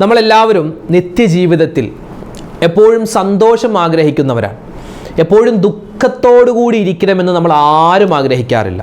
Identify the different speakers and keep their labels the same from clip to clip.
Speaker 1: നമ്മളെല്ലാവരും നിത്യജീവിതത്തിൽ എപ്പോഴും സന്തോഷം ആഗ്രഹിക്കുന്നവരാണ്. എപ്പോഴും ദുഃഖത്തോടുകൂടി ഇരിക്കണമെന്ന് നമ്മൾ ആരും ആഗ്രഹിക്കാറില്ല.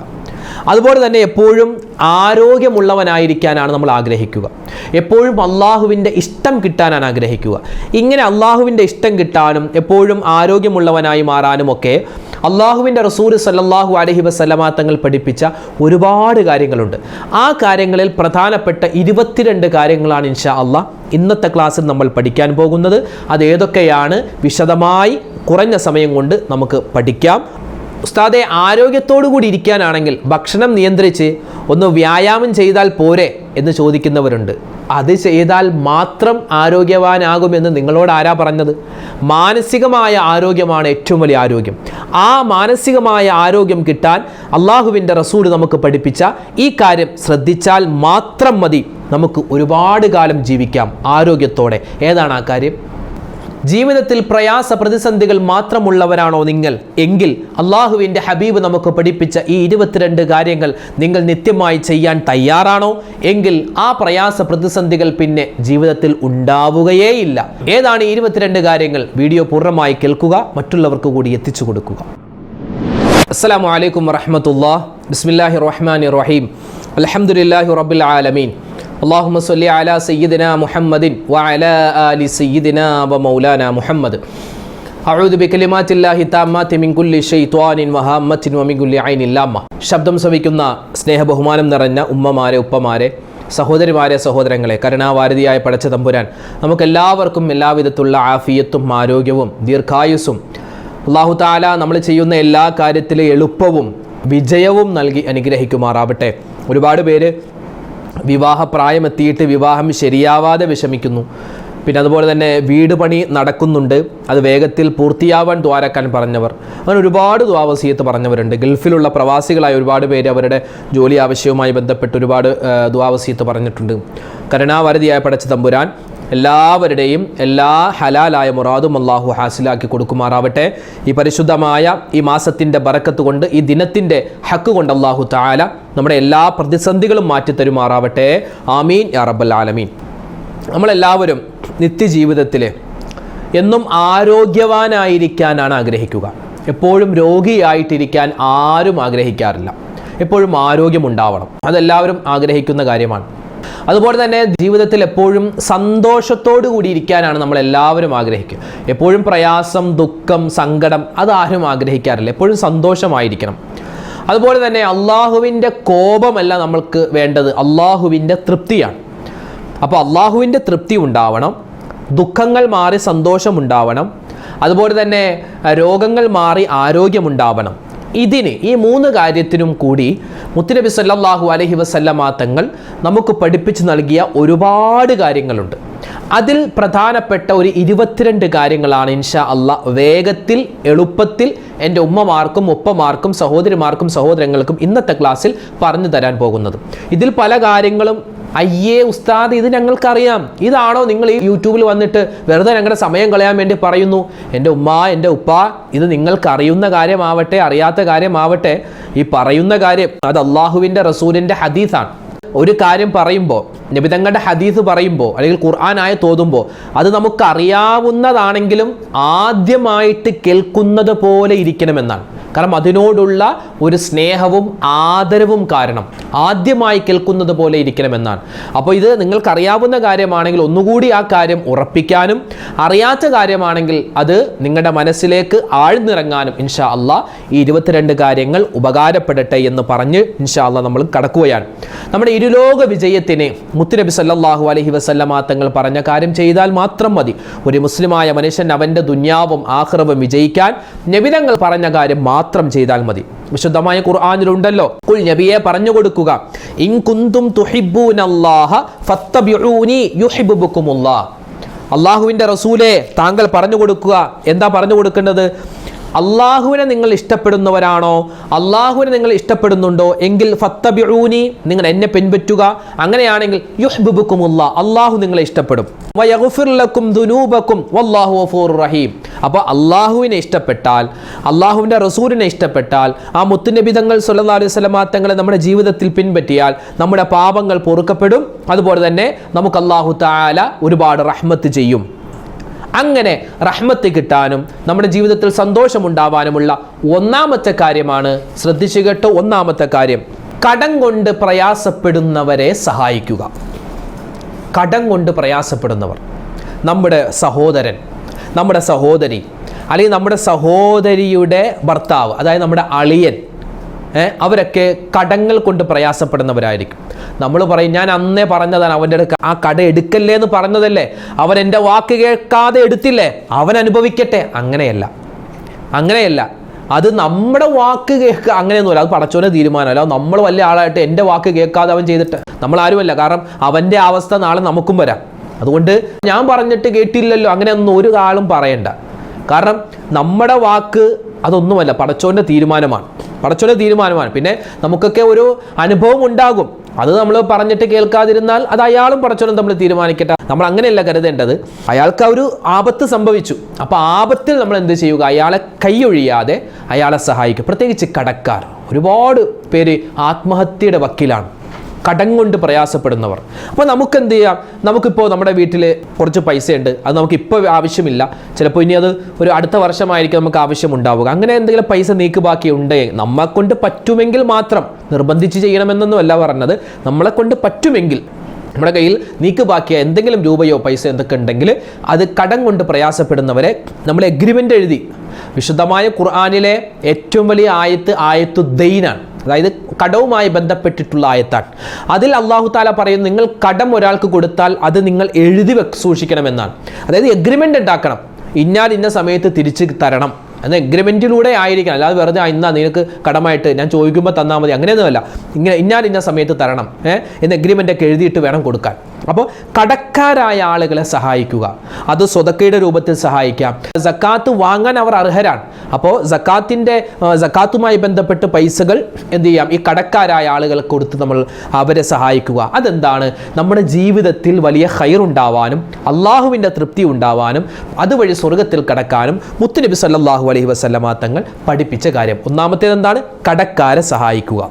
Speaker 1: അതുപോലെ തന്നെ എപ്പോഴും ആരോഗ്യമുള്ളവനായിരിക്കാനാണ് നമ്മൾ ആഗ്രഹിക്കുക. എപ്പോഴും അള്ളാഹുവിന്റെ ഇഷ്ടം കിട്ടാനാണ് ആഗ്രഹിക്കുക. ഇങ്ങനെ അള്ളാഹുവിന്റെ ഇഷ്ടം കിട്ടാനും എപ്പോഴും ആരോഗ്യമുള്ളവനായി മാറാനും ഒക്കെ അള്ളാഹുവിന്റെ റസൂൽ സല്ലാഹു അലഹി വസ്ലമാ തങ്ങൾ പഠിപ്പിച്ച ഒരുപാട് കാര്യങ്ങളുണ്ട്. ആ കാര്യങ്ങളിൽ പ്രധാനപ്പെട്ട ഇരുപത്തിരണ്ട് കാര്യങ്ങളാണ് ഇൻഷാ അള്ളാഹ് ഇന്നത്തെ ക്ലാസ്സിൽ നമ്മൾ പഠിക്കാൻ പോകുന്നത്. അത് ഏതൊക്കെയാണ്? വിശദമായി കുറഞ്ഞ സമയം കൊണ്ട് നമുക്ക് പഠിക്കാം. ഉസ്താദെ ആരോഗ്യത്തോടു കൂടി ഇരിക്കാനാണെങ്കിൽ ഭക്ഷണം നിയന്ത്രിച്ച് ഒന്ന് വ്യായാമം ചെയ്താൽ പോരെ എന്ന് ചോദിക്കുന്നവരുണ്ട്. അത് ചെയ്താൽ മാത്രം ആരോഗ്യവാനാകുമെന്ന് നിങ്ങളോട് ആരാ പറഞ്ഞത്? മാനസികമായ ആരോഗ്യമാണ് ഏറ്റവും വലിയ ആരോഗ്യം. ആ മാനസികമായ ആരോഗ്യം കിട്ടാൻ അള്ളാഹുവിന്റെ റസൂൽ നമുക്ക് പഠിപ്പിച്ച ഈ കാര്യം ശ്രദ്ധിച്ചാൽ മാത്രം മതി നമുക്ക് ഒരുപാട് കാലം ജീവിക്കാം ആരോഗ്യത്തോടെ. ഏതാണ് ആ കാര്യം? ജീവിതത്തിൽ പ്രയാസ പ്രതിസന്ധികൾ മാത്രമുള്ളവരാണോ നിങ്ങൾ? എങ്കിൽ അള്ളാഹുവിന്റെ ഹബീബ് നമുക്ക് പഠിപ്പിച്ച ഈ ഇരുപത്തിരണ്ട് കാര്യങ്ങൾ നിങ്ങൾ നിത്യമായി ചെയ്യാൻ തയ്യാറാണോ? എങ്കിൽ ആ പ്രയാസ പ്രതിസന്ധികൾ പിന്നെ ജീവിതത്തിൽ ഉണ്ടാവുകയേയില്ല. ഏതാണ് ഈ ഇരുപത്തിരണ്ട് കാര്യങ്ങൾ? വീഡിയോ പൂർണമായി കേൾക്കുക മറ്റുള്ളവർക്ക് കൂടി എത്തിച്ചു കൊടുക്കുക. അസ്സാം വലൈക്കും വറഹമത്തുല്ലാ ബിസ്മില്ലാഹി റഹ്മാൻ റഹീം. അലഹമുല്ലാഹി റബ്ബിൽ ആലമീൻ. അള്ളാഹുമ സല്ലി അല സയ്യിദിന മുഹമ്മദിൻ വ അല അലി സയ്യിദിന വ മൗലാന മുഹമ്മദ്. അഴുദ് ബിക്കലിമാറ്റില്ലാഹി താമാത്തി മിങ്കുല്ലി ഷെയ്ത്വാനിൻ വഹാമത്തിൻ വമിങ്കുല്ലി ഐനിൻ ലാമ്മ. ശബ്ദം ശ്രവിക്കുന്ന സ്നേഹബഹുമാനം നിറഞ്ഞ ഉമ്മമാരെ ഉപ്പമാരെ സഹോദരിമാരെ സഹോദരങ്ങളെ കരുണാവാരതിയായ പടച്ച തമ്പുരാൻ നമുക്കെല്ലാവർക്കും എല്ലാവിധത്തുള്ള ആഫിയത്തും ആരോഗ്യവും ദീർഘായുസ്സും. അള്ളാഹു താല നമ്മൾ ചെയ്യുന്ന എല്ലാ കാര്യത്തിലെ എളുപ്പവും വിജയവും നൽകി അനുഗ്രഹിക്കുമാറാവട്ടെ. ഒരുപാട് പേര് വിവാഹപ്രായമെത്തിയിട്ട് വിവാഹം ശരിയാവാതെ വിഷമിക്കുന്നു. പിന്നെ അതുപോലെ തന്നെ വീട് പണി നടക്കുന്നുണ്ട്. അത് വേഗത്തിൽ പൂർത്തിയാവാൻ ദ്വാരക്കാൻ പറഞ്ഞവർ. അങ്ങനെ ഒരുപാട് ദ്വാവസീയത്ത് പറഞ്ഞവരുണ്ട്. ഗൾഫിലുള്ള പ്രവാസികളായ ഒരുപാട് പേര് അവരുടെ ജോലി ആവശ്യവുമായി ബന്ധപ്പെട്ട് ഒരുപാട് ദ്വാവസീയത്ത് പറഞ്ഞിട്ടുണ്ട്. കരുണാവരതിയായ പടച്ച തമ്പുരാൻ എല്ലാവരുടെയും എല്ലാ ഹലാലായ മുറാദും അള്ളാഹു ഹാസിലാക്കി കൊടുക്കുമാറാവട്ടെ. ഈ പരിശുദ്ധമായ ഈ മാസത്തിന്റെ ബറക്കത്ത് കൊണ്ട് ഈ ദിനത്തിന്റെ ഹക്ക് കൊണ്ട് അള്ളാഹു താല നമ്മുടെ എല്ലാ പ്രതിസന്ധികളും മാറ്റിത്തരുമാറാവട്ടെ. ആമീൻ യാ റബ്ബൽ ആലമീൻ. നമ്മളെല്ലാവരും നിത്യജീവിതത്തിൽ എന്നും ആരോഗ്യവാനായിരിക്കാനാണ് ആഗ്രഹിക്കുക. എപ്പോഴും രോഗിയായിട്ടിരിക്കാൻ ആരും ആഗ്രഹിക്കാറില്ല. എപ്പോഴും ആരോഗ്യമുണ്ടാവണം അതെല്ലാവരും ആഗ്രഹിക്കുന്ന കാര്യമാണ്. അതുപോലെ തന്നെ ജീവിതത്തിൽ എപ്പോഴും സന്തോഷത്തോടു കൂടി ഇരിക്കാനാണ് നമ്മൾ എല്ലാവരും ആഗ്രഹിക്കുക. എപ്പോഴും പ്രയാസം ദുഃഖം സങ്കടം അതാരും ആഗ്രഹിക്കാറില്ല. എപ്പോഴും സന്തോഷമായിരിക്കണം. അതുപോലെ തന്നെ അള്ളാഹുവിന്റെ കോപമല്ല നമ്മൾക്ക് വേണ്ടത്. അള്ളാഹുവിന്റെ തൃപ്തിയാണ്. അപ്പോൾ അള്ളാഹുവിന്റെ തൃപ്തി ഉണ്ടാവണം. ദുഃഖങ്ങൾ മാറി സന്തോഷമുണ്ടാവണം അതുപോലെ തന്നെ രോഗങ്ങൾ മാറി ആരോഗ്യമുണ്ടാവണം ഇതിന് ഈ മൂന്ന് കാര്യത്തിനും കൂടി മുത്തുനബി സല്ലാഹു അലഹി വസല്ലമാ തങ്ങൾ നമുക്ക് പഠിപ്പിച്ച് നൽകിയ ഒരുപാട് കാര്യങ്ങളുണ്ട്. അതിൽ പ്രധാനപ്പെട്ട ഒരു ഇരുപത്തിരണ്ട് കാര്യങ്ങളാണ് ഇൻഷാ അല്ല വേഗത്തിൽ എളുപ്പത്തിൽ എന്റെ ഉമ്മമാർക്കും ഉപ്പമാർക്കും സഹോദരിമാർക്കും സഹോദരങ്ങൾക്കും ഇന്നത്തെ ക്ലാസ്സിൽ പറഞ്ഞു തരാൻ പോകുന്നത്. ഇതിൽ പല കാര്യങ്ങളും അയ്യേ ഉസ്താദ് ഇത് ഞങ്ങൾക്കറിയാം. ഇതാണോ നിങ്ങൾ ഈ യൂട്യൂബിൽ വന്നിട്ട് വെറുതെ ഞങ്ങളുടെ സമയം കളയാൻ വേണ്ടി പറയുന്നു? എന്റെ ഉമ്മ എന്റെ ഉപ്പ ഇത് നിങ്ങൾക്ക് അറിയുന്ന കാര്യമാവട്ടെ അറിയാത്ത കാര്യമാവട്ടെ ഈ പറയുന്ന കാര്യം അത് അള്ളാഹുവിന്റെ റസൂലിന്റെ ഹദീസാണ്. ഒരു കാര്യം പറയുമ്പോൾ നബിതങ്ങളുടെ ഹദീസ് പറയുമ്പോൾ അല്ലെങ്കിൽ ഖുർആനായ തോതുമ്പോൾ അത് നമുക്കറിയാവുന്നതാണെങ്കിലും ആദ്യമായിട്ട് കേൾക്കുന്നത് പോലെ ഇരിക്കണമെന്നാണ്. കാരണം അതിനോടുള്ള ഒരു സ്നേഹവും ആദരവും കാരണം. ആദ്യമായി കേൾക്കുന്നത് പോലെ ഇരിക്കണമെന്നാണ്. അപ്പോൾ ഇത് നിങ്ങൾക്കറിയാവുന്ന കാര്യമാണെങ്കിൽ ഒന്നുകൂടി ആ കാര്യം ഉറപ്പിക്കാനും അറിയാത്ത കാര്യമാണെങ്കിൽ അത് നിങ്ങളുടെ മനസ്സിലേക്ക് ആഴ്ന്നിറങ്ങാനും ഇൻഷാ അള്ളാ ഈ ഇരുപത്തിരണ്ട് കാര്യങ്ങൾ ഉപകാരപ്പെടട്ടെ എന്ന് പറഞ്ഞ് ഇൻഷാ അള്ളാ നമ്മൾ കടക്കുകയാണ്. നമ്മുടെ ഇരുലോക വിജയത്തിന് മുത്തുനബി സല്ലാഹു അലഹി വസല്ലമ തങ്ങൾ പറഞ്ഞ കാര്യം ചെയ്താൽ മാത്രം മതി. ഒരു മുസ്ലിമായ മനുഷ്യൻ അവന്റെ ദുന്യാവും ആഹ്റവും വിജയിക്കാൻ നബിതങ്ങൾ പറഞ്ഞ കാര്യം മാത്രം ചെയ്താൽ മതി. വിശുദ്ധമായ ഖുർആാനിലുണ്ടല്ലോ കുൽ നബിയെ പറഞ്ഞു കൊടുക്കുക ഇൻ കുന്തും തുഹിബ്ബൂനല്ലാഹ ഫത്തബിഊനി യുഹിബ്ബുക്കുമുല്ലാഹ് അള്ളാഹുവിന്റെ റസൂലെ താങ്കൾ പറഞ്ഞു കൊടുക്കുക എന്താ പറഞ്ഞു കൊടുക്കേണ്ടത് അള്ളാഹുവിനെ നിങ്ങൾ ഇഷ്ടപ്പെടുന്നവരാണോ? അള്ളാഹുവിനെ നിങ്ങൾ ഇഷ്ടപ്പെടുന്നുണ്ടോ? എങ്കിൽ ഫത്തബിഊനി നിങ്ങൾ എന്നെ പിൻപറ്റുക. അങ്ങനെയാണെങ്കിൽ യുഹ്ബുബുക്കുമുള്ള അള്ളാഹു നിങ്ങളെ ഇഷ്ടപ്പെടും. വയഗുഫിർലക്കും ദുനൂബക്കും വല്ലാഹു ഗഫൂർ റഹീം. അപ്പോൾ അള്ളാഹുവിനെ ഇഷ്ടപ്പെട്ടാൽ അള്ളാഹുവിന്റെ റസൂലിനെ ഇഷ്ടപ്പെട്ടാൽ ആ മുത്തുനബിതങ്ങൾ സല്ലല്ലാഹു അലൈഹി വസല്ലം തങ്ങളെ നമ്മുടെ ജീവിതത്തിൽ പിൻപറ്റിയാൽ നമ്മുടെ പാപങ്ങൾ പൊറുക്കപ്പെടും. അതുപോലെ തന്നെ നമുക്ക് അള്ളാഹു താല ഒരുപാട് റഹ്മത്ത് ചെയ്യും. അങ്ങനെ റഹ്മത്ത് കിട്ടാനും നമ്മുടെ ജീവിതത്തിൽ സന്തോഷമുണ്ടാവാനുമുള്ള ഒന്നാമത്തെ കാര്യമാണ് ശ്രദ്ധിച്ചു കേട്ടോ ഒന്നാമത്തെ കാര്യം. കടം കൊണ്ട് പ്രയാസപ്പെടുന്നവരെ സഹായിക്കുക. കടം കൊണ്ട് പ്രയാസപ്പെടുന്നവർ. നമ്മുടെ സഹോദരൻ നമ്മുടെ സഹോദരി അല്ലെങ്കിൽ നമ്മുടെ സഹോദരിയുടെ ഭർത്താവ് അതായത് നമ്മുടെ അളിയൻ അവരൊക്കെ കടങ്ങൾ കൊണ്ട് പ്രയാസപ്പെടുന്നവരായിരിക്കും. നമ്മൾ പറയും ഞാൻ അന്നേ പറഞ്ഞതാണ് അവന്റെ അടുക്ക ആ കട എടുക്കല്ലേ എന്ന് പറഞ്ഞതല്ലേ? അവൻ എന്റെ വാക്ക് കേൾക്കാതെ എടുത്തില്ലേ? അവൻ അനുഭവിക്കട്ടെ? അങ്ങനെയല്ല. അങ്ങനെയല്ല. അത് നമ്മുടെ വാക്ക് കേൾക്കുക അങ്ങനെയൊന്നുമല്ല. അത് പടച്ചോനെ തീരുമാനമല്ല. നമ്മൾ വലിയ ആളായിട്ട് എന്റെ വാക്ക് കേൾക്കാതെ അവൻ ചെയ്തിട്ട് നമ്മൾ ആരുമല്ല. കാരണം അവന്റെ അവസ്ഥ നാളെ നമുക്കും വരാം. അതുകൊണ്ട് ഞാൻ പറഞ്ഞിട്ട് കേട്ടില്ലല്ലോ. അങ്ങനെയൊന്നും ഒരു ആളും പറയണ്ട. കാരണം നമ്മുടെ വാക്ക് അതൊന്നുമല്ല. പടച്ചോന്റെ തീരുമാനമാണ്. പടച്ചോന്റെ തീരുമാനമാണ്. പിന്നെ നമുക്കൊക്കെ ഒരു അനുഭവം ഉണ്ടാകും. അത് നമ്മൾ പറഞ്ഞിട്ട് കേൾക്കാതിരുന്നാൽ അത് അയാളും പടച്ചോനും നമ്മൾ തീരുമാനിക്കട്ടെ. നമ്മൾ അങ്ങനെയല്ല കരുതേണ്ടത്. അയാൾക്ക് ഒരു ആപത്ത് സംഭവിച്ചു. അപ്പോൾ ആപത്തിൽ നമ്മൾ എന്ത് ചെയ്യുക? അയാളെ കൈയൊഴിയാതെ അയാളെ സഹായിക്കുക. പ്രത്യേകിച്ച് കടക്കാർ. ഒരുപാട് പേര് ആത്മഹത്യയുടെ വക്കിലാണ്. കടം കൊണ്ട് പ്രയാസപ്പെടുന്നവർ. അപ്പോൾ നമുക്ക് എന്ത് ചെയ്യാം? നമുക്കിപ്പോൾ നമ്മുടെ വീട്ടിൽ കുറച്ച് പൈസയുണ്ട്. അത് നമുക്ക് ഇപ്പോൾ ആവശ്യമില്ല. ചിലപ്പോൾ ഇനി അത് ഒരു അടുത്ത വർഷമായിരിക്കും നമുക്ക് ആവശ്യമുണ്ടാവുക. അങ്ങനെ എന്തെങ്കിലും പൈസ നീക്ക് ബാക്കി ഉണ്ടെങ്കിൽ നമ്മളെ കൊണ്ട് പറ്റുമെങ്കിൽ മാത്രം നിർബന്ധിച്ച് ചെയ്യണമെന്നൊന്നുമല്ല പറഞ്ഞത്. നമ്മളെ കൊണ്ട് പറ്റുമെങ്കിൽ നമ്മുടെ കയ്യിൽ നീക്ക് ബാക്കിയ എന്തെങ്കിലും രൂപയോ പൈസ എന്തൊക്കെ ഉണ്ടെങ്കിൽ അത് കടം കൊണ്ട് പ്രയാസപ്പെടുന്നവരെ നമ്മൾ എഗ്രിമെന്റ് എഴുതി. വിശുദ്ധമായ ഖുർആാനിലെ ഏറ്റവും വലിയ ആയത്ത് ആയത്തു ദൈനാണ് അതായത് കടവുമായി ബന്ധപ്പെട്ടിട്ടുള്ള ആയത്താണ് അതിൽ അള്ളാഹു താല പറയുന്നു നിങ്ങൾ കടം ഒരാൾക്ക് കൊടുത്താൽ അത് നിങ്ങൾ എഴുതി സൂക്ഷിക്കണമെന്നാണ്. അതായത് എഗ്രിമെന്റ് ഉണ്ടാക്കണം. ഇന്നാൽ ഇന്ന സമയത്ത് തിരിച്ച് തരണം. അത് എഗ്രിമെന്റിലൂടെ ആയിരിക്കണം. അല്ലാതെ വെറുതെ ഇന്നാ നിനക്ക് കടമായിട്ട് ഞാൻ ചോദിക്കുമ്പോൾ തന്നാൽ മതി. അങ്ങനെയൊന്നുമല്ല. ഇങ്ങനെ ഇന്നാൽ ഇന്ന സമയത്ത് തരണം ഏഹ് എന്ന് എഗ്രിമെന്റ് ഒക്കെ എഴുതിയിട്ട് വേണം കൊടുക്കാൻ. അപ്പോൾ കടക്കാരായ ആളുകളെ സഹായിക്കുക. അത് സ്വതക്കയുടെ രൂപത്തിൽ സഹായിക്കാം. സക്കാത്ത് വാങ്ങാൻ അവർ അർഹരാണ്. അപ്പോൾ സക്കാത്തിന്റെ സക്കാത്തുമായി ബന്ധപ്പെട്ട് പൈസകൾ എന്ത് ചെയ്യാം? ഈ കടക്കാരായ ആളുകളെ കൊടുത്ത് നമ്മൾ അവരെ സഹായിക്കുക. അതെന്താണ്? നമ്മുടെ ജീവിതത്തിൽ വലിയ ഹൈറുണ്ടാവാനും അള്ളാഹുവിന്റെ തൃപ്തി ഉണ്ടാവാനും അതുവഴി സ്വർഗത്തിൽ കടക്കാനും മുത്തുനബി സല്ലാഹു അലൈഹി വസല്ലമ തങ്ങൾ പഠിപ്പിച്ച കാര്യം. ഒന്നാമത്തേത് എന്താണ് കടക്കാരെ സഹായിക്കുക.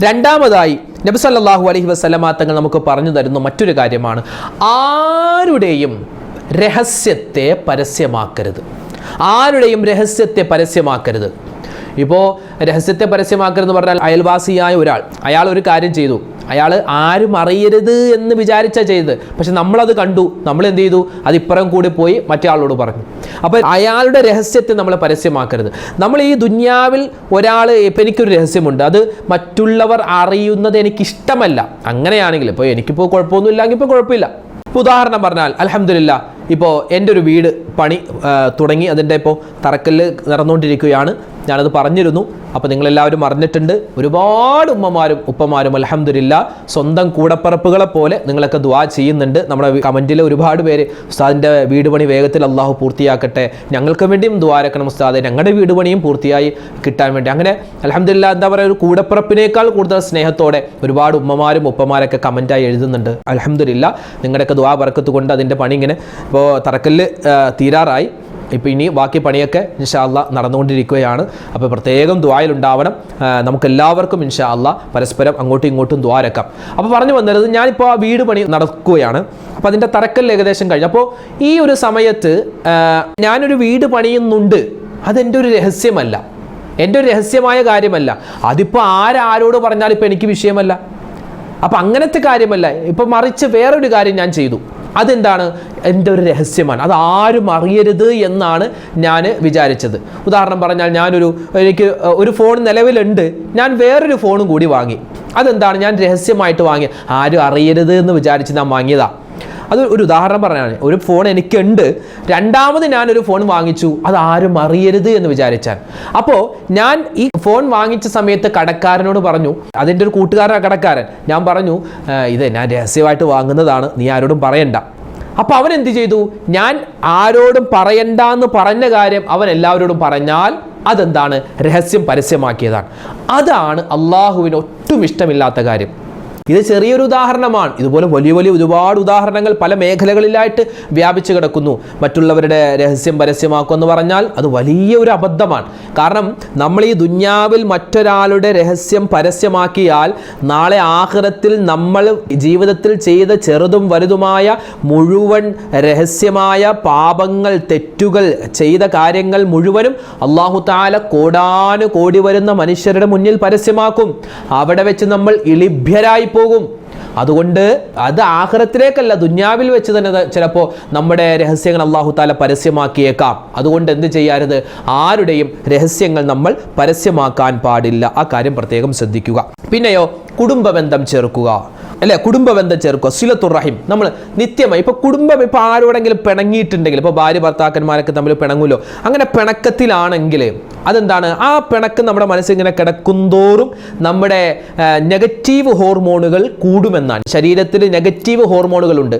Speaker 1: രണ്ടാമതായി നബി സല്ലല്ലാഹു അലൈഹി വസല്ലമ തങ്ങൾ നമുക്ക് പറഞ്ഞു തരുന്ന മറ്റൊരു കാര്യമാണ്. ആരുടെയും രഹസ്യത്തെ പരസ്യമാക്കരുത്. ആരുടെയും രഹസ്യത്തെ പരസ്യമാക്കരുത്. ഇപ്പോൾ രഹസ്യത്തെ പരസ്യമാക്കരുതെന്ന് പറഞ്ഞാൽ അയൽവാസിയായ ഒരാൾ അയാൾ ഒരു കാര്യം ചെയ്തു. അയാൾ ആരും അറിയരുത് എന്ന് വിചാരിച്ചാ ചെയ്തത്. പക്ഷെ നമ്മളത് കണ്ടു. നമ്മൾ എന്ത് ചെയ്തു? അത് ഇപ്പുറം കൂടി പോയി മറ്റേ ആളോട് പറഞ്ഞു. അപ്പോൾ അയാളുടെ രഹസ്യത്തെ നമ്മൾ പരസ്യമാക്കരുത്. നമ്മൾ ഈ ദുന്യാവിൽ ഒരാൾ ഇപ്പം എനിക്കൊരു രഹസ്യമുണ്ട്. അത് മറ്റുള്ളവർ അറിയുന്നത് എനിക്കിഷ്ടമല്ല. അങ്ങനെയാണെങ്കിൽ ഇപ്പോൾ എനിക്കിപ്പോൾ കുഴപ്പമൊന്നുമില്ലെങ്കിൽ ഇപ്പോൾ കുഴപ്പമില്ല. ഉദാഹരണം പറഞ്ഞാൽ അലഹമില്ല ഇപ്പോൾ എന്റെ ഒരു വീട് പണി തുടങ്ങി. അതിന്റെ ഇപ്പോൾ തറക്കല്ല് നടന്നുകൊണ്ടിരിക്കുകയാണ് ഞാനത് പറഞ്ഞിരുന്നു. അപ്പോൾ നിങ്ങളെല്ലാവരും അറിഞ്ഞിട്ടുണ്ട്. ഒരുപാട് ഉമ്മമാരും ഉപ്പമാരും അലഹമില്ല സ്വന്തം കൂടപ്പറപ്പുകളെ പോലെ നിങ്ങളൊക്കെ ദുവാ ചെയ്യുന്നുണ്ട്. നമ്മുടെ കമന്റിൽ ഒരുപാട് പേര് ഉസ്താദിന്റെ വീട് പണി വേഗത്തിൽ അള്ളാഹു പൂർത്തിയാക്കട്ടെ. ഞങ്ങൾക്ക് വേണ്ടിയും ദ്വാരക്കണം ഉസ്താദ്. ഞങ്ങളുടെ വീട് പണിയും പൂർത്തിയായി കിട്ടാൻ വേണ്ടി. അങ്ങനെ അലഹമില്ല എന്താ പറയുക ഒരു കൂടപ്പറപ്പിനേക്കാൾ കൂടുതൽ സ്നേഹത്തോടെ ഒരുപാട് ഉമ്മമാരും ഉപ്പമാരൊക്കെ കമന്റായി എഴുതുന്നുണ്ട്. അലഹമില്ല നിങ്ങളുടെയൊക്കെ ദ്വാ ബർക്കത്ത് കൊണ്ട് അതിന്റെ പണി ഇങ്ങനെ ഇപ്പോൾ തറക്കല്ല് തീരാറായി. ഇപ്പോൾ ഇനി ബാക്കി പണിയൊക്കെ ഇൻഷാ അല്ലാ നടന്നുകൊണ്ടിരിക്കുകയാണ്. അപ്പോൾ പ്രത്യേകം ദ്വായിലുണ്ടാവണം. നമുക്ക് എല്ലാവർക്കും ഇൻഷാ അല്ലാ പരസ്പരം അങ്ങോട്ടും ഇങ്ങോട്ടും ദ്വാരക്കാം അപ്പോൾ പറഞ്ഞു വന്നത് ഞാനിപ്പോൾ ആ വീട് പണി നടക്കുകയാണ്. അപ്പോൾ അതിന്റെ തറക്കല്ല് ഏകദേശം കഴിഞ്ഞു. അപ്പോൾ ഈ ഒരു സമയത്ത് ഞാനൊരു വീട് പണിയുന്നുണ്ട്. അതെന്റെ ഒരു രഹസ്യമല്ല. എന്റെ ഒരു രഹസ്യമായ കാര്യമല്ല. അതിപ്പോൾ ആരാരോട് പറഞ്ഞാലും ഇപ്പോൾ എനിക്ക് വിഷയമല്ല. അപ്പം അങ്ങനത്തെ കാര്യമല്ല. ഇപ്പം മറിച്ച് വേറൊരു കാര്യം ഞാൻ ചെയ്തു. അതെന്താണ്? എന്റെ ഒരു രഹസ്യമാണ്. അത് ആരും അറിയരുത് എന്നാണ് ഞാൻ വിചാരിച്ചത്. ഉദാഹരണം പറഞ്ഞാൽ ഞാനൊരു എനിക്ക് ഒരു ഫോൺ നിലവിലുണ്ട്. ഞാൻ വേറൊരു ഫോണും കൂടി വാങ്ങി. അതെന്താണ്? ഞാൻ രഹസ്യമായിട്ട് വാങ്ങി. ആരും അറിയരുത് എന്ന് വിചാരിച്ച് ഞാൻ വാങ്ങിയതാണ് അത് ഒരു ഉദാഹരണം പറഞ്ഞാണ് ഒരു ഫോൺ എനിക്കുണ്ട്. രണ്ടാമത് ഞാനൊരു ഫോൺ വാങ്ങിച്ചു. അത് ആരും അറിയരുത് എന്ന് വിചാരിച്ചാൽ. അപ്പോൾ ഞാൻ ഈ ഫോൺ വാങ്ങിച്ച സമയത്ത് കടക്കാരനോട് പറഞ്ഞു അതിന്റെ ഒരു കൂട്ടുകാരനാണ് കടക്കാരൻ. ഞാൻ പറഞ്ഞു "ആ, ഇത് ഞാൻ രഹസ്യമായിട്ട് വാങ്ങുന്നതാണ്. നീ ആരോടും പറയണ്ട. അപ്പോൾ അവൻ എന്ത് ചെയ്തു? ഞാൻ ആരോടും പറയണ്ട എന്ന് പറഞ്ഞ കാര്യം അവൻ എല്ലാവരോടും പറഞ്ഞാൽ അതെന്താണ്? രഹസ്യം പരസ്യമാക്കിയതാണ്. അതാണ് അള്ളാഹുവിന് ഒട്ടും ഇഷ്ടമില്ലാത്ത കാര്യം. ഇത് ചെറിയൊരു ഉദാഹരണമാണ്. ഇതുപോലെ വലിയ വലിയ ഒരുപാട് ഉദാഹരണങ്ങൾ പല മേഖലകളിലായിട്ട് വ്യാപിച്ചു കിടക്കുന്നു. മറ്റുള്ളവരുടെ രഹസ്യം പരസ്യമാക്കുക എന്ന് പറഞ്ഞാൽ അത് വലിയ ഒരു അബദ്ധമാണ്. കാരണം നമ്മൾ ഈ ദുന്യാവിൽ മറ്റൊരാളുടെ രഹസ്യം പരസ്യമാക്കിയാൽ നാളെ ആഹ്റത്തിൽ നമ്മൾ ജീവിതത്തിൽ ചെയ്ത ചെറുതും വലുതുമായ മുഴുവൻ രഹസ്യമായ പാപങ്ങൾ തെറ്റുകൾ ചെയ്ത കാര്യങ്ങൾ മുഴുവനും അള്ളാഹു താല കോടാനു കോടി വരുന്ന മനുഷ്യരുടെ മുന്നിൽ പരസ്യമാക്കും. അവിടെ വെച്ച് നമ്മൾ ഇളിഭ്യരായി പോകും. അതുകൊണ്ട് അത് ആഹ്റത്തിലേക്കല്ല ദുന്യാവിൽ വെച്ച് തന്നെ ചിലപ്പോൾ നമ്മുടെ രഹസ്യങ്ങൾ അള്ളാഹു താല പരസ്യമാക്കിയേക്കാം. അതുകൊണ്ട് എന്ത് ചെയ്യരുത്? ആരുടെയും രഹസ്യങ്ങൾ നമ്മൾ പരസ്യമാക്കാൻ പാടില്ല. ആ കാര്യം പ്രത്യേകം ശ്രദ്ധിക്കുക. പിന്നെയോ കുടുംബബന്ധം ചേർക്കുക. അല്ലെ? കുടുംബബന്ധം ചേർക്കുക. സിലത്തുർ റഹിം. നമ്മൾ നിത്യമായി ഇപ്പൊ കുടുംബം ഇപ്പൊ ആരോടെങ്കിലും പിണങ്ങിയിട്ടുണ്ടെങ്കിൽ ഇപ്പൊ ഭാര്യ ഭർത്താക്കന്മാരൊക്കെ തമ്മിൽ പിണങ്ങുമല്ലോ അങ്ങനെ പിണക്കത്തിലാണെങ്കിൽ അതെന്താണ്? ആ പിണക്ക് നമ്മുടെ മനസ്സിങ്ങനെ കിടക്കുന്തോറും നമ്മുടെ നെഗറ്റീവ് ഹോർമോണുകൾ കൂടുമെന്നാണ്. ശരീരത്തിൽ നെഗറ്റീവ് ഹോർമോണുകളുണ്ട്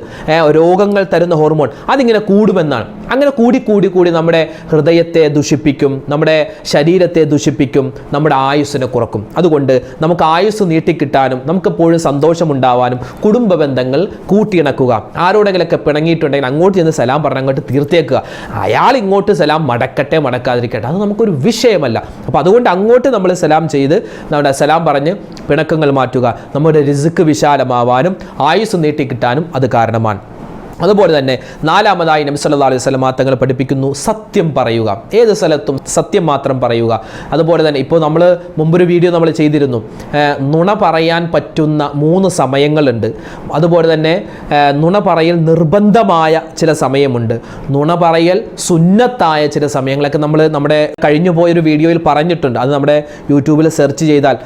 Speaker 1: രോഗങ്ങൾ തരുന്ന ഹോർമോൺ അതിങ്ങനെ കൂടുമെന്നാണ്. അങ്ങനെ കൂടി കൂടി കൂടി നമ്മുടെ ഹൃദയത്തെ ദുഷിപ്പിക്കും നമ്മുടെ ശരീരത്തെ ദുഷിപ്പിക്കും നമ്മുടെ ആയുസ്സിനെ കുറക്കും. അതുകൊണ്ട് നമുക്ക് ആയുസ് നീട്ടിക്കിട്ടാനും നമുക്ക് എപ്പോഴും സന്തോഷമുണ്ടാവാനും കുടുംബ ബന്ധങ്ങൾ കൂട്ടിയിണക്കുക. ആരോടെങ്കിലൊക്കെ പിണങ്ങിയിട്ടുണ്ടെങ്കിൽ അങ്ങോട്ട് ചെന്ന് സലാം പറഞ്ഞ് അങ്ങോട്ട് തീർത്തേക്കുക. അയാൾ ഇങ്ങോട്ട് സലാം മടക്കട്ടെ മടക്കാതിരിക്കട്ടെ. അത് നമുക്കൊരു വിഷയമല്ല. അപ്പോൾ അതുകൊണ്ട് അങ്ങോട്ട് നമ്മൾ സലാം ചെയ്ത് നമ്മുടെ സലാം പറഞ്ഞ് പിണക്കങ്ങൾ മാറ്റുക നമ്മുടെ റിസ്ക് വിശാലമാവാനും ആയുസ് നീട്ടിക്കിട്ടാനും അത് കാരണമാണ്. അതുപോലെ തന്നെ നാലാമതായി നബി സല്ലല്ലാഹു അലൈഹി സ്വലം തങ്ങൾ പഠിപ്പിക്കുന്നു സത്യം പറയുക. ഏത് സ്ഥലത്തും സത്യം മാത്രം പറയുക. അതുപോലെ തന്നെ ഇപ്പോൾ നമ്മൾ മുമ്പൊരു വീഡിയോ നമ്മൾ ചെയ്തിരുന്നു. നുണ പറയാൻ പറ്റുന്ന മൂന്ന് സമയങ്ങളുണ്ട്. അതുപോലെ തന്നെ നുണ പറയൽ നിർബന്ധമായ ചില സമയമുണ്ട്. നുണ പറയൽ സുന്നത്തായ ചില സമയങ്ങളൊക്കെ നമ്മൾ നമ്മുടെ കഴിഞ്ഞു പോയൊരു വീഡിയോയിൽ പറഞ്ഞിട്ടുണ്ട്. അത് നമ്മുടെ യൂട്യൂബിൽ സെർച്ച് ചെയ്താൽ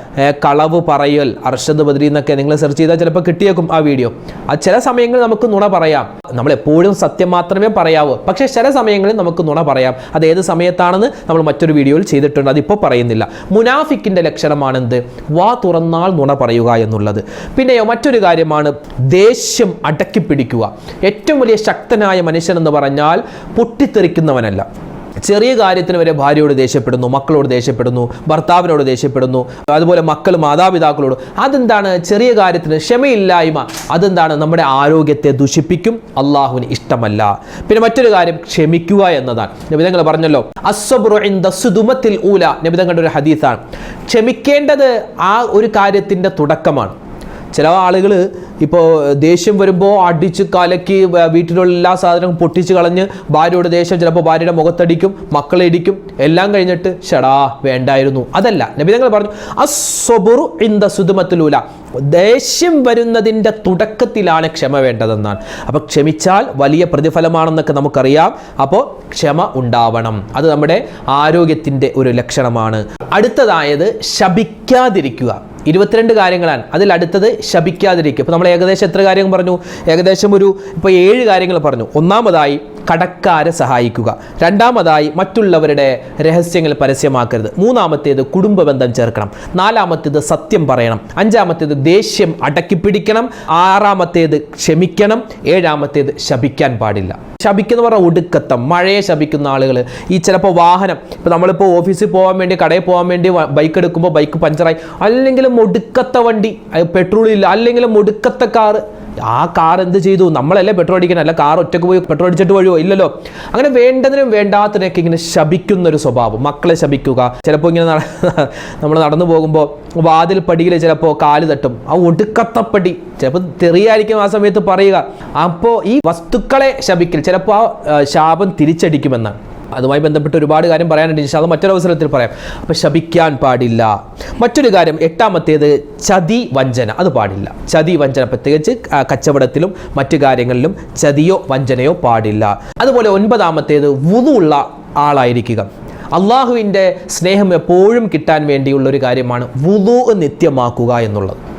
Speaker 1: കളവ് പറയൽ അർഷദ് ബദ്രി എന്നൊക്കെ നിങ്ങൾ സെർച്ച് ചെയ്താൽ ചിലപ്പോൾ കിട്ടിയേക്കും ആ വീഡിയോ. ആ ചില സമയങ്ങളിൽ നമുക്ക് നുണ പറയാം. നമ്മൾ എപ്പോഴും സത്യം മാത്രമേ പറയാവൂ. പക്ഷേ ചില സമയങ്ങളിൽ നമുക്ക് നുണ പറയാം. അത് ഏത് സമയത്താണെന്ന് നമ്മൾ മറ്റൊരു വീഡിയോയിൽ ചെയ്തിട്ടുണ്ട്. അതിപ്പോൾ പറയുന്നില്ല. മുനാഫിക്കിന്റെ ലക്ഷണമാണെന്ത്? വാ തുറന്നാൽ നുണ പറയുക എന്നുള്ളത്. പിന്നെയോ മറ്റൊരു കാര്യമാണ്. ദേഷ്യം അടക്കി പിടിക്കുക ഏറ്റവും വലിയ ശക്തനായ മനുഷ്യൻ എന്ന് പറഞ്ഞാൽ പൊട്ടിത്തെറിക്കുന്നവനല്ല. ചെറിയ കാര്യത്തിന് വരെ ഭാര്യയോട് ദേഷ്യപ്പെടുന്നു മക്കളോട് ദേഷ്യപ്പെടുന്നു ഭർത്താവിനോട് ദേഷ്യപ്പെടുന്നു അതുപോലെ മക്കൾ മാതാപിതാക്കളോട്. അതെന്താണ് ചെറിയ കാര്യത്തിന് ക്ഷമയില്ലായ്മ? അതെന്താണ് നമ്മുടെ ആരോഗ്യത്തെ ദുഷിപ്പിക്കും? അള്ളാഹുവിന് ഇഷ്ടമല്ല. പിന്നെ മറ്റൊരു കാര്യം ക്ഷമിക്കുക എന്നതാണ്. നബിതങ്ങൾ പറഞ്ഞല്ലോ അസ്വബ്രുമത്തിൽ ഊല നബിതങ്ങളുടെ ഒരു ഹദീസാണ്. ക്ഷമിക്കേണ്ടത് ആ ഒരു കാര്യത്തിന്റെ തുടക്കമാണ്. ചില ആളുകൾ ഇപ്പോൾ ദേഷ്യം വരുമ്പോൾ അടിച്ച് കലക്കി വീട്ടിലുള്ള എല്ലാ സാധനവും പൊട്ടിച്ച് കളഞ്ഞ് ഭാര്യയോട് ദേഷ്യം ചിലപ്പോൾ ഭാര്യയുടെ മുഖത്തടിക്കും മക്കളെ ഇടിക്കും എല്ലാം കഴിഞ്ഞിട്ട് ഷടാ വേണ്ടായിരുന്നു. അതല്ല നബിതങ്ങൾ പറഞ്ഞു അസ്വബുറു ഇന്ത സുതുമത്തിലൂല ദേഷ്യം വരുന്നതിന്റെ തുടക്കത്തിലാണ് ക്ഷമ വേണ്ടതെന്നാണ്. അപ്പോൾ ക്ഷമിച്ചാൽ വലിയ പ്രതിഫലമാണെന്നൊക്കെ നമുക്കറിയാം. അപ്പോൾ ക്ഷമ ഉണ്ടാവണം. അത് നമ്മുടെ ആരോഗ്യത്തിന്റെ ഒരു ലക്ഷണമാണ്. അടുത്തതായത് ശപിക്കാതിരിക്കുക. ഇരുപത്തിരണ്ട് കാര്യങ്ങളാണ്. അതിൽ അടുത്തത് ശപിക്കാതിരിക്കുക. ഇപ്പോൾ നമ്മൾ ഏകദേശം എത്ര കാര്യങ്ങൾ പറഞ്ഞു? ഏകദേശം ഒരു ഇപ്പോൾ ഏഴ് കാര്യങ്ങൾ പറഞ്ഞു. ഒന്നാമതായി കടക്കാരെ സഹായിക്കുക. രണ്ടാമതായി മറ്റുള്ളവരുടെ രഹസ്യങ്ങൾ പരസ്യമാക്കരുത്. മൂന്നാമത്തേത് കുടുംബ ബന്ധം ചേർക്കണം. നാലാമത്തേത് സത്യം പറയണം. അഞ്ചാമത്തേത് ദേഷ്യം അടക്കി പിടിക്കണം. ആറാമത്തേത് ക്ഷമിക്കണം. ഏഴാമത്തേത് ശപിക്കാൻ പാടില്ല. ശപിക്കുന്ന പറഞ്ഞാൽ ഒടുക്കത്തം മഴയെ ശപിക്കുന്ന ആളുകൾ ഈ ചിലപ്പോൾ വാഹനം ഇപ്പോൾ നമ്മളിപ്പോൾ ഓഫീസിൽ പോകാൻ വേണ്ടി കടയിൽ പോകാൻ വേണ്ടി ബൈക്ക് എടുക്കുമ്പോൾ ബൈക്ക് പഞ്ചറായി. അല്ലെങ്കിലും ഒടുക്കത്ത വണ്ടി പെട്രോൾ ഇല്ല അല്ലെങ്കിലും ഒടുക്കത്ത കാറ് ആ കാർ എന്ത് ചെയ്തു? നമ്മളല്ലേ പെട്രോൾ അടിക്കണം അല്ല കാർ ഒറ്റയ്ക്ക് പോയി പെട്രോൾ അടിച്ചിട്ട് വഴിയോ? ഇല്ലല്ലോ. അങ്ങനെ വേണ്ടതിനും വേണ്ടാത്തതിനൊക്കെ ഇങ്ങനെ ശപിക്കുന്ന ഒരു സ്വഭാവം. മക്കളെ ശപിക്കുക. ചിലപ്പോൾ ഇങ്ങനെ നമ്മൾ നടന്നു പോകുമ്പോൾ വാതിൽ പടിയിൽ ചിലപ്പോൾ കാൽ തട്ടും. ആ ഒടുക്കത്തപ്പടി. ചിലപ്പോൾ തെറിയായിരിക്കും ആ സമയത്ത് പറയുക. അപ്പോൾ ഈ വസ്തുക്കളെ ശപിക്കൽ ചിലപ്പോൾ ആ, ശാപം തിരിച്ചടിക്കുമെന്നാണ്. അതുമായി ബന്ധപ്പെട്ട് ഒരുപാട് കാര്യം പറയാനുണ്ട്. ഇൻഷാ അത് മറ്റൊരു അവസരത്തിൽ പറയാം. അപ്പോൾ ശപിക്കാൻ പാടില്ല. മറ്റൊരു കാര്യം എട്ടാമത്തേത് ചതി വഞ്ചന. അത് പാടില്ല. ചതി വഞ്ചന പ്രത്യേകിച്ച് കച്ചവടത്തിലും മറ്റു കാര്യങ്ങളിലും ചതിയോ വഞ്ചനയോ പാടില്ല. അതുപോലെ ഒൻപതാമത്തേത് വുതുള്ള ആളായിരിക്കുക. അള്ളാഹുവിന്റെ സ്നേഹം എപ്പോഴും കിട്ടാൻ വേണ്ടിയുള്ള ഒരു കാര്യമാണ് വുതു നിത്യമാക്കുക എന്നുള്ളത്.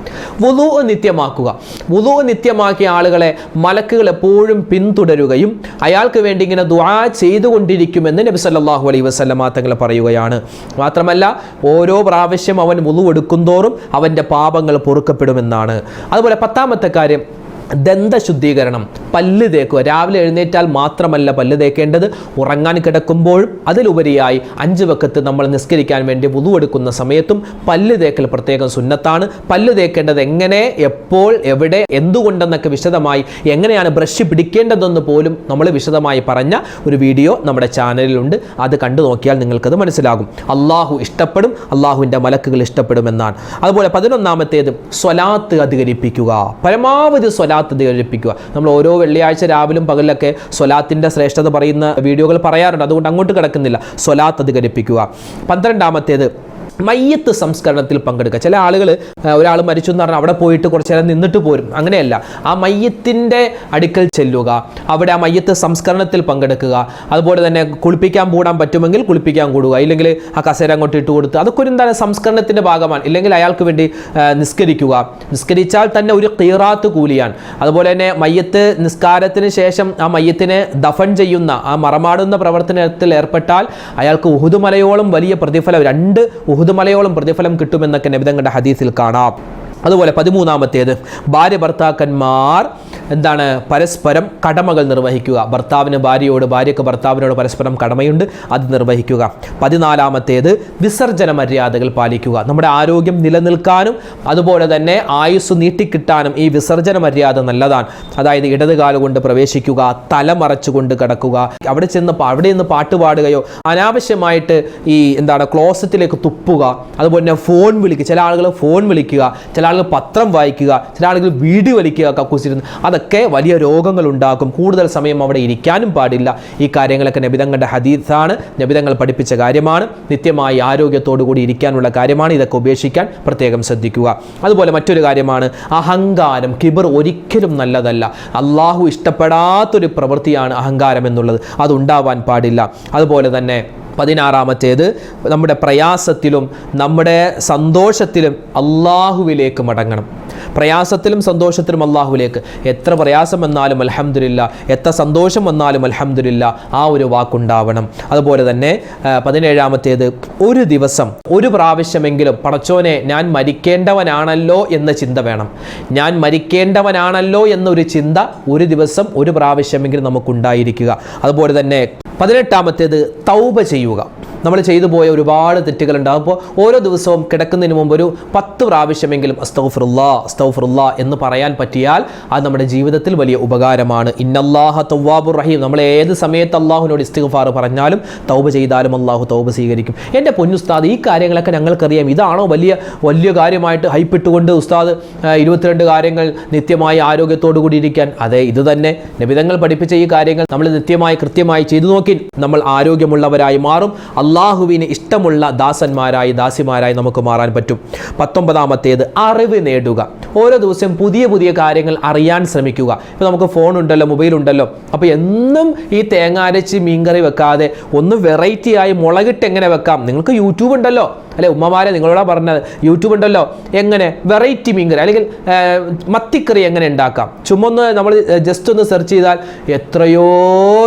Speaker 1: വുതു നിത്യമാക്കുക. വുതു നിത്യമാക്കിയ ആളുകളെ മലക്കുകൾ എപ്പോഴും പിന്തുടരുകയും അയാൾക്ക് വേണ്ടി ഇങ്ങനെ ദുആ ചെയ്തുകൊണ്ടിരിക്കുമെന്ന് നബി സല്ലല്ലാഹു അലൈഹി വസല്ലമ തങ്ങൾ പറയുകയാണ്. മാത്രമല്ല ഓരോ പ്രാവശ്യം അവൻ വുതു എടുക്കുന്തോറും അവന്റെ പാപങ്ങൾ പൊറുക്കപ്പെടുമെന്നാണ്. അതുപോലെ പത്താമത്തെ കാര്യം ദന്തശുദ്ധീകരണം പല്ല് തേക്കുക. രാവിലെ എഴുന്നേറ്റാൽ മാത്രമല്ല പല്ല് തേക്കേണ്ടത്. ഉറങ്ങാൻ കിടക്കുമ്പോഴും അതിലുപരിയായി അഞ്ച് വക്കത്ത് നമ്മൾ നിസ്കരിക്കാൻ വേണ്ടി വുതു എടുക്കുന്ന സമയത്തും പല്ല് തേക്കൽ പ്രത്യേകം സുന്നത്താണ്. പല്ല് തേക്കേണ്ടത് എങ്ങനെ എപ്പോൾ എവിടെ എന്തുകൊണ്ടെന്നൊക്കെ വിശദമായി എങ്ങനെയാണ് ബ്രഷ് പിടിക്കേണ്ടതെന്ന് പോലും നമ്മൾ വിശദമായി പറഞ്ഞ ഒരു വീഡിയോ നമ്മുടെ ചാനലിലുണ്ട്. അത് കണ്ടു നോക്കിയാൽ നിങ്ങൾക്കത് മനസ്സിലാകും. അള്ളാഹു ഇഷ്ടപ്പെടും അള്ളാഹുവിന്റെ മലക്കുകൾ ഇഷ്ടപ്പെടുമെന്നാണ്. അതുപോലെ പതിനൊന്നാമത്തേത് സ്വലാത്ത് അധികരിപ്പിക്കുക. പരമാവധി സ്വലാത്ത് അധികരിപ്പിക്കുക നമ്മൾ ഓരോ വെള്ളിയാഴ്ച രാവിലും പകലിലൊക്കെ സ്വലാത്തിന്റെ ശ്രേഷ്ഠത പറയുന്ന വീഡിയോകൾ പറയാറുണ്ട്. അതുകൊണ്ട് അങ്ങോട്ട് കിടക്കുന്നില്ല. സ്വലാത്ത് അധികരിപ്പിക്കുക. പന്ത്രണ്ടാമത്തേത് മയ്യത്ത് സംസ്കരണത്തിൽ പങ്കെടുക്കുക. ചില ആളുകൾ ഒരാൾ മരിച്ചു എന്ന് പറഞ്ഞാൽ അവിടെ പോയിട്ട് കുറച്ച് നേരം നിന്നിട്ട് പോരും. അങ്ങനെയല്ല. ആ മയ്യത്തിന്റെ അടുക്കൽ ചെല്ലുക. അവിടെ ആ മയ്യത്ത് സംസ്കരണത്തിൽ പങ്കെടുക്കുക. അതുപോലെ തന്നെ കുളിപ്പിക്കാൻ കൂടാൻ പറ്റുമെങ്കിൽ കുളിപ്പിക്കാൻ കൂടുക. ഇല്ലെങ്കിൽ ആ കസേര അങ്ങോട്ട് ഇട്ട് കൊടുത്ത് അതൊക്കെ ഒരു എന്താണ് സംസ്കരണത്തിന്റെ ഭാഗമാണ്. ഇല്ലെങ്കിൽ അയാൾക്ക് വേണ്ടി നിസ്കരിക്കുക. നിസ്കരിച്ചാൽ തന്നെ ഒരു കീറാത്ത് കൂലിയാണ്. അതുപോലെ തന്നെ മയ്യത്ത് നിസ്കാരത്തിന് ശേഷം ആ മയ്യത്തിനെ ദഫൻ ചെയ്യുന്ന ആ മറമാടുന്ന പ്രവർത്തനത്തിൽ ഏർപ്പെട്ടാൽ അയാൾക്ക് ഉഹുദ് മലയോളം വലിയ പ്രതിഫലം. രണ്ട് ഉഹുദ് മലയോളം പ്രതിഫലം കിട്ടുമെന്നൊക്കെ നബിതങ്ങളുടെ ഹദീസിൽ കാണാം. അതുപോലെ പതിമൂന്നാമത്തേത് ഭാര്യ ഭർത്താക്കന്മാർ എന്താണ് പരസ്പരം കടമകൾ നിർവഹിക്കുക. ഭർത്താവിന് ഭാര്യയോട് ഭാര്യയ്ക്ക് ഭർത്താവിനോട് പരസ്പരം കടമയുണ്ട് അത് നിർവഹിക്കുക. പതിനാലാമത്തേത് വിസർജന മര്യാദകൾ പാലിക്കുക. നമ്മുടെ ആരോഗ്യം നിലനിൽക്കാനും അതുപോലെ തന്നെ ആയുസ് നീട്ടിക്കിട്ടാനും ഈ വിസർജന മര്യാദ നല്ലതാണ്. അതായത് ഇടത് കാലുകൊണ്ട് പ്രവേശിക്കുക തല മറച്ചുകൊണ്ട് കിടക്കുക. അവിടെ ചെന്ന് അവിടെ നിന്ന് പാട്ട് പാടുകയോ അനാവശ്യമായിട്ട് ഈ എന്താണ് ക്ലോസറ്റിലേക്ക് തുപ്പുക അതുപോലെ തന്നെ ഫോൺ വിളിക്കുക. ചില ആളുകൾ ഫോൺ വിളിക്കുക ചില ആളുകൾ പത്രം വായിക്കുക ചില ആളുകൾ വീഡിയോ വലിക്കുക കക്കൂസിരുന്ന് അതൊക്കെ വലിയ രോഗങ്ങൾ ഉണ്ടാക്കും കൂടുതൽ സമയം അവിടെ ഇരിക്കാനും പാടില്ല. ഈ കാര്യങ്ങളൊക്കെ നബിതങ്ങളുടെ ഹദീസാണ്. നബിതങ്ങൾ പഠിപ്പിച്ച കാര്യമാണ്. നിത്യമായി ആരോഗ്യത്തോടു കൂടി ഇരിക്കാനുള്ള കാര്യമാണ്. ഇതൊക്കെ ഉപേക്ഷിക്കാൻ പ്രത്യേകം ശ്രദ്ധിക്കുക. അതുപോലെ മറ്റൊരു കാര്യമാണ്. അഹങ്കാരം കിബർ ഒരിക്കലും നല്ലതല്ല. അള്ളാഹു ഇഷ്ടപ്പെടാത്തൊരു പ്രവൃത്തിയാണ് അഹങ്കാരം എന്നുള്ളത്. അതുണ്ടാവാൻ പാടില്ല. അതുപോലെ തന്നെ പതിനാറാമത്തേത്. നമ്മുടെ പ്രയാസത്തിലും നമ്മുടെ സന്തോഷത്തിലും അള്ളാഹുവിലേക്ക് മടങ്ങണം. പ്രയാസത്തിലും സന്തോഷത്തിലും അള്ളാഹുവിലേക്ക് എത്ര പ്രയാസം വന്നാലും അൽഹംദുലില്ല എത്ര സന്തോഷം വന്നാലും അൽഹംദുലില്ല ആ ഒരു വാക്കുണ്ടാവണം. അതുപോലെ തന്നെ പതിനേഴാമത്തേത് ഒരു ദിവസം ഒരു പ്രാവശ്യമെങ്കിലും പടച്ചോനെ ഞാൻ മരിക്കേണ്ടവനാണല്ലോ എന്ന ചിന്ത വേണം. ഞാൻ മരിക്കേണ്ടവനാണല്ലോ എന്നൊരു ചിന്ത ഒരു ദിവസം ഒരു പ്രാവശ്യമെങ്കിലും നമുക്കുണ്ടായിരിക്കുക. അതുപോലെ തന്നെ പതിനെട്ടാമത്തേത് തൗബ ചെയ്യുക. നമ്മൾ ചെയ്തു പോയ ഒരുപാട് തെറ്റുകൾ ഉണ്ടാകും അപ്പോൾ ഓരോ ദിവസവും കിടക്കുന്നതിന് മുമ്പ് ഒരു പത്ത് പ്രാവശ്യമെങ്കിലും അസ്തൗഫുറുല്ലാ അസ്തൗഫിറുല്ലാ എന്ന് പറയാൻ പറ്റിയാൽ അത് നമ്മുടെ ജീവിതത്തിൽ വലിയ ഉപകാരമാണ്. ഇന്നല്ലാഹ തവ്വാബുർ റഹീം. നമ്മൾ ഏത് സമയത്ത് അള്ളാഹുവിനോട് ഇസ്തിഗ്ഫാർ പറഞ്ഞാലും തൗബ ചെയ്താലും അള്ളാഹു തൗബ സ്വീകരിക്കും. എന്റെ പൊന്നുസ്താദ് ഈ കാര്യങ്ങളൊക്കെ ഞങ്ങൾക്കറിയാം. ഇതാണോ വലിയ വലിയ കാര്യമായിട്ട് ഹൈപ്പിട്ടുകൊണ്ട് ഉസ്താദ് ഇരുപത്തിരണ്ട് കാര്യങ്ങൾ നിത്യമായി ആരോഗ്യത്തോടു കൂടി ഇരിക്കാൻ അതെ ഇത് തന്നെ. നബിതങ്ങൾ പഠിപ്പിച്ച ഈ കാര്യങ്ങൾ നമ്മൾ നിത്യമായി കൃത്യമായി ചെയ്തു നോക്കി നമ്മൾ ആരോഗ്യമുള്ളവരായി മാറും. അള്ളാഹുവിന് ഇഷ്ടമുള്ള ദാസന്മാരായി ദാസിമാരായി നമുക്ക് മാറാൻ പറ്റും. പത്തൊമ്പതാമത്തേത് അറിവ് നേടുക. ഓരോ ദിവസം പുതിയ പുതിയ കാര്യങ്ങൾ അറിയാൻ ശ്രമിക്കുക. ഇപ്പോൾ നമുക്ക് ഫോൺ ഉണ്ടല്ലോ മൊബൈൽ ഉണ്ടല്ലോ. അപ്പോൾ എന്നും ഈ തേങ്ങ അരച്ച് മീൻകറി വെക്കാതെ ഒന്ന് വെറൈറ്റിയായി മുളകിട്ട് എങ്ങനെ വെക്കാം? നിങ്ങൾക്ക് യൂട്യൂബ് ഉണ്ടല്ലോ. അല്ലെ ഉമ്മമാരെ നിങ്ങളോടാ പറഞ്ഞത്. യൂട്യൂബ് ഉണ്ടല്ലോ. എങ്ങനെ വെറൈറ്റി മീൻകറി അല്ലെങ്കിൽ മത്തിക്കറി എങ്ങനെ ഉണ്ടാക്കാം? ചുമ്മാ നമ്മൾ ജസ്റ്റ് ഒന്ന് സെർച്ച് ചെയ്താൽ എത്രയോ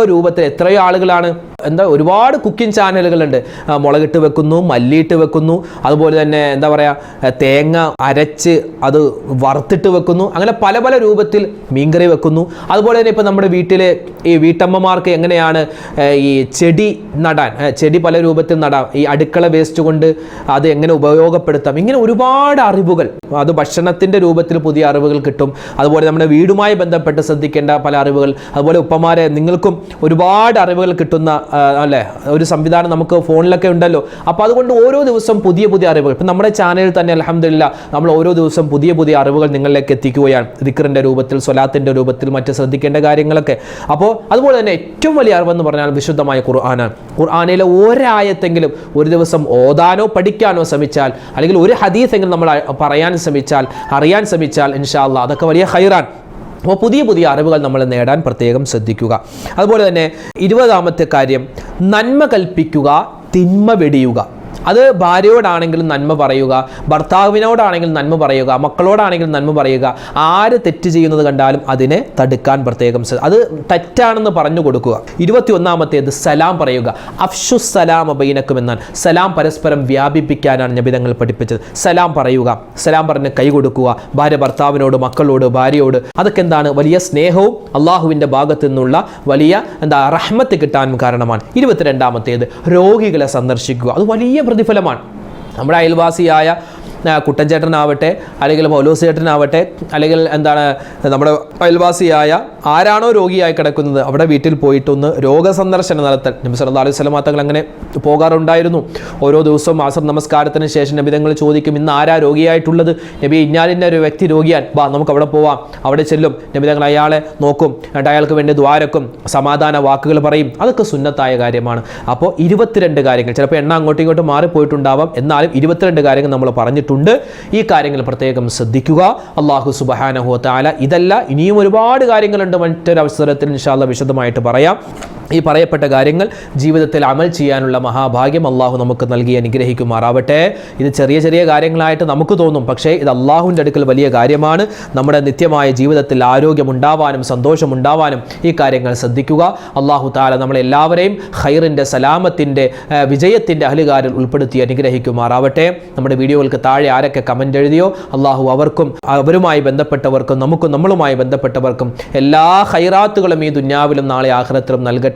Speaker 1: രൂപത്തിൽ എത്രയോ ആളുകളാണ് എന്താ ഒരുപാട് കുക്കിംഗ് ചാനലുകളുണ്ട് മുളകിട്ട് വെക്കുന്നു മല്ലിയിട്ട് വെക്കുന്നു അതുപോലെ തന്നെ എന്താ പറയുക തേങ്ങ അരച്ച് അത് വറുത്തിട്ട് വെക്കുന്നു. അങ്ങനെ പല പല രൂപത്തിൽ മീൻകറി വെക്കുന്നു. അതുപോലെ തന്നെ ഇപ്പോൾ നമ്മുടെ വീട്ടിലെ ഈ വീട്ടമ്മമാർക്ക് എങ്ങനെയാണ് ഈ ചെടി നടാൻ ചെടി പല രൂപത്തിൽ നടാം ഈ അടുക്കള വേസ്റ്റ് കൊണ്ട് അത് എങ്ങനെ ഉപയോഗപ്പെടുത്താം ഇങ്ങനെ ഒരുപാട് അറിവുകൾ. അത് ഭക്ഷണത്തിന്റെ രൂപത്തിൽ പുതിയ അറിവുകൾ കിട്ടും. അതുപോലെ നമ്മുടെ വീടുമായി ബന്ധപ്പെട്ട് ശ്രദ്ധിക്കേണ്ട പല അറിവുകൾ. അതുപോലെ ഉപ്പമാരെ നിങ്ങൾക്കും ഒരുപാട് അറിവുകൾ കിട്ടുന്ന അല്ലേ? ഒരു സംവിധാനം നമുക്ക് ഫോണിലൊക്കെ ഉണ്ടല്ലോ. അപ്പോൾ അതുകൊണ്ട് ഓരോ ദിവസം പുതിയ പുതിയ അറിവുകൾ. ഇപ്പം നമ്മുടെ ചാനലിൽ തന്നെ അലഹമില്ല നമ്മൾ ഓരോ ദിവസം പുതിയ പുതിയ അറിവുകൾ നിങ്ങളിലേക്ക് എത്തിക്കുകയാണ്. ദിക്കറിന്റെ രൂപത്തിൽ സ്വലാത്തിന്റെ രൂപത്തിൽ മറ്റ് ശ്രദ്ധിക്കേണ്ട കാര്യങ്ങളൊക്കെ. അപ്പോൾ അതുപോലെ തന്നെ ഏറ്റവും വലിയ അറിവെന്ന് പറഞ്ഞാൽ വിശുദ്ധമായ ഖുർആനാണ്. ഖുർആാനയിലെ ഒരായത്തെങ്കിലും ഒരു ദിവസം ഓതാനോ പഠിക്കാനോ ശ്രമിച്ചാൽ അല്ലെങ്കിൽ ഒരു ഹദീസെങ്കിലും നമ്മൾ പറയാൻ ശ്രമിച്ചാൽ അറിയാൻ ശ്രമിച്ചാൽ ഇൻഷാ അതൊക്കെ വലിയ ഹൈറാൻ അപ്പോൾ പുതിയ പുതിയ അറിവുകൾ നമ്മൾ നേടാൻ പ്രത്യേകം ശ്രദ്ധിക്കുക. അതുപോലെ തന്നെ ഇരുപതാമത്തെ കാര്യം നന്മ കൽപ്പിക്കുക തിന്മ വെടിയുക. അത് ഭാര്യയോടാണെങ്കിലും നന്മ പറയുക ഭർത്താവിനോടാണെങ്കിലും നന്മ പറയുക മക്കളോടാണെങ്കിലും നന്മ പറയുക. ആര് തെറ്റ് ചെയ്യുന്നത് കണ്ടാലും അതിനെ തടുക്കാൻ പ്രത്യേകം അത് തെറ്റാണെന്ന് പറഞ്ഞു കൊടുക്കുക. ഇരുപത്തി ഒന്നാമത്തേത് സലാം പറയുക. അഫ്ഷു സലാം അബൈനക്കും എന്നാൽ സലാം പരസ്പരം വ്യാപിപ്പിക്കാനാണ് നബിതങ്ങൾ പഠിപ്പിച്ചത്. സലാം പറയുക. സലാം പറഞ്ഞ് കൈ കൊടുക്കുക. ഭാര്യ ഭർത്താവിനോട് മക്കളോട് ഭാര്യയോട്. അതൊക്കെ എന്താണ്? വലിയ സ്നേഹവും അള്ളാഹുവിന്റെ ഭാഗത്തു നിന്നുള്ള വലിയ എന്താ റഹ്മത്ത് കിട്ടാനും കാരണമാണ്. ഇരുപത്തിരണ്ടാമത്തേത് രോഗികളെ സന്ദർശിക്കുക. അത് വലിയ പ്രതിഫലമാണ്. നമ്മുടെ അയൽവാസിയായ കുട്ടൻചേട്ടനാവട്ടെ അല്ലെങ്കിൽ പൗലോസ് ചേട്ടനാവട്ടെ അല്ലെങ്കിൽ എന്താണ് നമ്മുടെ അയൽവാസിയായ ആരാണോ രോഗിയായി കിടക്കുന്നത് അവിടെ വീട്ടിൽ പോയിട്ടൊന്ന് രോഗസന്ദർശനം നടത്താൻ. നബി സല്ലാ അലൈഹി സ്വലം തങ്ങൾ അങ്ങനെ പോകാറുണ്ടായിരുന്നു. ഓരോ ദിവസവും ആസർ നമസ്കാരത്തിന് ശേഷം നബി തങ്ങൾ ചോദിക്കും ഇന്ന് ആരാ രോഗിയായിട്ടുള്ളത്? നബി ഇഞ്ഞാലിന്റെ ഒരു വ്യക്തി രോഗിയാൻ. വാ നമുക്ക് അവിടെ പോവാം. അവിടെ ചെല്ലും. നബി തങ്ങൾ അയാളെ നോക്കും. എന്നിട്ട് അയാൾക്ക് വേണ്ടി ദ്വാരക്കും സമാധാന വാക്കുകൾ പറയും. അതൊക്കെ സുന്നത്തായ കാര്യമാണ്. അപ്പോൾ ഇരുപത്തിരണ്ട് കാര്യങ്ങൾ. ചിലപ്പോൾ എണ്ണ അങ്ങോട്ടും ഇങ്ങോട്ടും മാറിപ്പോയിട്ടുണ്ടാവാം. എന്നാലും ഇരുപത്തിരണ്ട് കാര്യങ്ങൾ നമ്മൾ പറഞ്ഞിട്ടുണ്ട്. ഈ കാര്യങ്ങൾ പ്രത്യേകം ശ്രദ്ധിക്കുക. അള്ളാഹു സുബഹാനഹു താല ഇതല്ല ഇനിയും ഒരുപാട് കാര്യങ്ങളുണ്ട്. മറ്റൊരു അവസരത്തിൽ ഇൻഷാല്ല വിശദമായിട്ട് പറയാം. ഈ പറയപ്പെട്ട കാര്യങ്ങൾ ജീവിതത്തിൽ അമൽ ചെയ്യാനുള്ള മഹാഭാഗ്യം അള്ളാഹു നമുക്ക് നൽകി അനുഗ്രഹിക്കുമാറാവട്ടെ. ഇത് ചെറിയ ചെറിയ കാര്യങ്ങളായിട്ട് നമുക്ക് തോന്നും പക്ഷേ ഇത് അള്ളാഹുവിന്റെ അടുക്കൽ വലിയ കാര്യമാണ്. നമ്മുടെ നിത്യമായ ജീവിതത്തിൽ ആരോഗ്യമുണ്ടാവാനും സന്തോഷമുണ്ടാവാനും ഈ കാര്യങ്ങൾ ശ്രദ്ധിക്കുക. അള്ളാഹു താല നമ്മളെല്ലാവരെയും ഖൈറിന്റെ സലാമത്തിന്റെ വിജയത്തിന്റെ അഹലുകാരിൽ ഉൾപ്പെടുത്തി അനുഗ്രഹിക്കുമാറാവട്ടെ. നമ്മുടെ വീഡിയോകൾക്ക് താഴെ ആരൊക്കെ കമന്റ് എഴുതിയോ അള്ളാഹു അവർക്കും അവരുമായി ബന്ധപ്പെട്ടവർക്കും നമുക്കും നമ്മളുമായി ബന്ധപ്പെട്ടവർക്കും എല്ലാ ഹൈറാത്തുകളും ഈ ദുന്യാവിലും നാളെ ആഹ്ലത്തിലും നൽകട്ടെ.